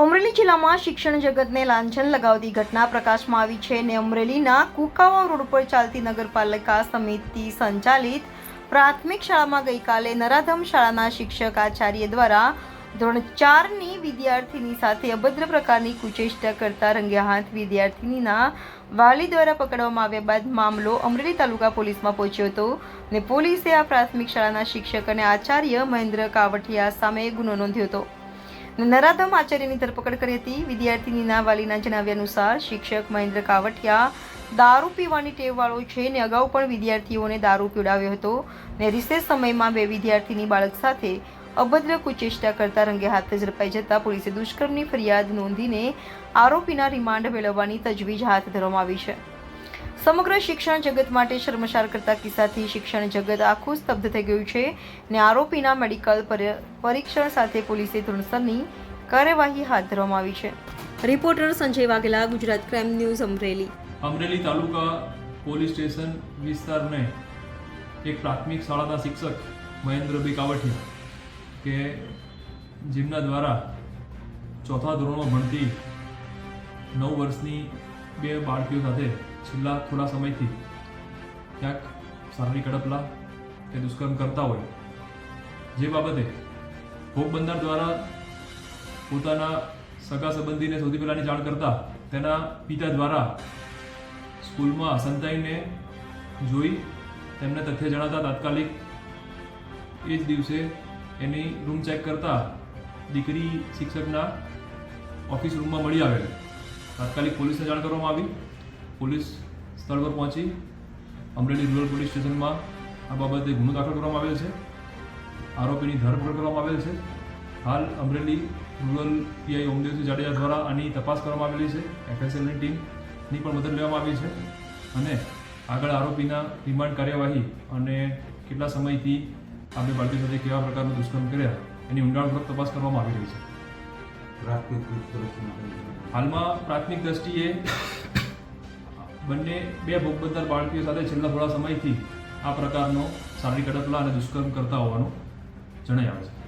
અમરેલી જિલ્લામાં શિક્ષણ જગતને લાંછન લગાવતી ઘટના પ્રકાશમાં આવી છે ને અમરેલીના કુકાવા રોડ પર ચાલતી નગરપાલિકા સમિતિ સંચાલિત પ્રાથમિક શાળામાં ગઈકાલે નરાધમ શાળાના શિક્ષક આચાર્ય દ્વારા ધોરણ ચારની વિદ્યાર્થીની સાથે અભદ્ર પ્રકારની કુચેષ્ટા કરતા રંગે હાથ વિદ્યાર્થીનીના વાલી દ્વારા પકડવામાં આવ્યા બાદ મામલો અમરેલી તાલુકા પોલીસમાં પહોંચ્યો હતો ને પોલીસે આ પ્રાથમિક શાળાના શિક્ષક અને આચાર્ય મહેન્દ્ર કાવઠિયા સામે ગુનો નોંધ્યો હતો. નરાધમ આચાર્યની ધરપકડ કરી હતી. વિદ્યાર્થીનીના વાલીના જણાવ્યા અનુસાર શિક્ષક મહેન્દ્ર કાવઠિયા દારૂ પીવાની ટેવવાળો છે ને અગાઉ પણ વિદ્યાર્થીઓને દારૂ પીવડાવ્યો હતો ને રિસેસ સમયમાં બે વિદ્યાર્થીની બાળક સાથે અભદ્ર કુચેષ્ટા કરતા રંગે હાથે ઝડપાઈ જતા પોલીસે દુષ્કર્મની ફરિયાદ નોંધીને આરોપીના રિમાન્ડ મેળવવાની તજવીજ હાથ ધરવામાં આવી છે. સમગ્ર શિક્ષણ જગત માટે શર્મશાર કરતા કિસ્સાથી શિક્ષણ જગત આખું સ્તબ્ધ થઈ ગયું છે ને આરોપીના મેડિકલ પરીક્ષણ સાથે પોલીસે ધોરણસરની કાર્યવાહી હાથ ધરવામાં આવી છે. Reporter Sanjay Vaghela, Gujarat crime news, Amreli. Amreli taluka police station વિસ્તારને એક પ્રાથમિક શાળાના શિક્ષક મહેન્દ્રભાઈ કાવઠિયા કે જેમના દ્વારા ચોથા ધોરણમાં ભણતી નવ વર્ષની બે બાળકીઓ સાથે છેલ્લા થોડા સમયથી ક્યાંક શારીરિક કડપલા કે દુષ્કર્મ કરતા હોય. જે બાબતે ભોગ બનનાર દ્વારા પોતાના સગા સંબંધીને સૌથી પહેલાંની જાણ કરતા તેના પિતા દ્વારા સ્કૂલમાં સંતાઈને જોઈ તેમને તથ્ય જણાતા તાત્કાલિક એ જ દિવસે એની રૂમ ચેક કરતા દીકરી શિક્ષકના ઓફિસ રૂમમાં મળી આવેલ. તાત્કાલિક પોલીસને જાણ કરવામાં આવી. પોલીસ સ્થળ પર પહોંચી અમરેલી રૂરલ પોલીસ સ્ટેશનમાં આ બાબતે ગુનો દાખલ કરવામાં આવેલ છે. આરોપીની ધરપકડ કરવામાં આવેલ છે. હાલ અમરેલી રૂરલ પીઆઈ ઓમદેવસિંહ જાડેજા દ્વારા આની તપાસ કરવામાં આવેલી છે. એફએસએલની ટીમની પણ મદદ લેવામાં આવી છે અને આગળ આરોપીના રિમાન્ડ કાર્યવાહી અને કેટલા સમયથી આ બે બાળકી સાથે કેવા પ્રકારનું દુષ્કર્મ કર્યા એની ઊંડાણપૂર્વક તપાસ કરવામાં આવી રહી છે. હાલમાં પ્રાથમિક દ્રષ્ટિએ બંને બે ભોગ બાળકીઓ સાથે છેલ્લા થોડા સમયથી આ પ્રકારનો શારીરિક અડપલા અને દુષ્કર્મ કરતા હોવાનું જણાય આવે છે.